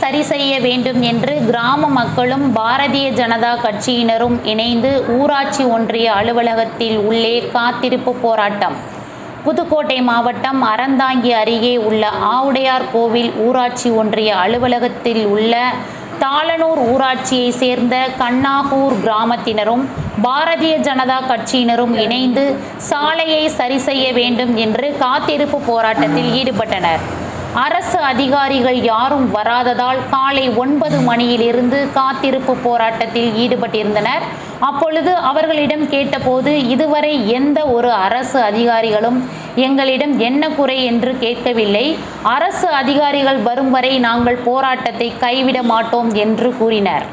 சரி செய்ய வேண்டும் என்று கிராம மக்களும் பாரதிய ஜனதா கட்சியினரும் இணைந்து ஊராட்சி ஒன்றிய அலுவலகத்தில் உள்ளே காத்திருப்பு போராட்டம். புதுக்கோட்டை மாவட்டம் அறந்தாங்கி அருகே உள்ள ஆவுடையார் கோவில் ஊராட்சி ஒன்றிய அலுவலகத்தில் உள்ள தாளனூர் ஊராட்சியை சேர்ந்த கண்ணாகூர் கிராமத்தினரும் பாரதிய ஜனதா கட்சியினரும் இணைந்து சாலையை சரி செய்ய வேண்டும் என்று காத்திருப்பு போராட்டத்தில் ஈடுபட்டனர். அரசு அதிகாரிகள் யாரும் வராததால் காலை ஒன்பது மணியிலிருந்து காத்திருப்பு போராட்டத்தில் ஈடுபட்டிருந்தனர். அப்பொழுது அவர்களிடம் கேட்டபோது இதுவரை எந்த ஒரு அரசு அதிகாரிகளும் எங்களிடம் என்ன குறை என்று கேட்கவில்லை. அரசு அதிகாரிகள் வரும் வரை நாங்கள் போராட்டத்தை கைவிட மாட்டோம் என்று கூறினர்.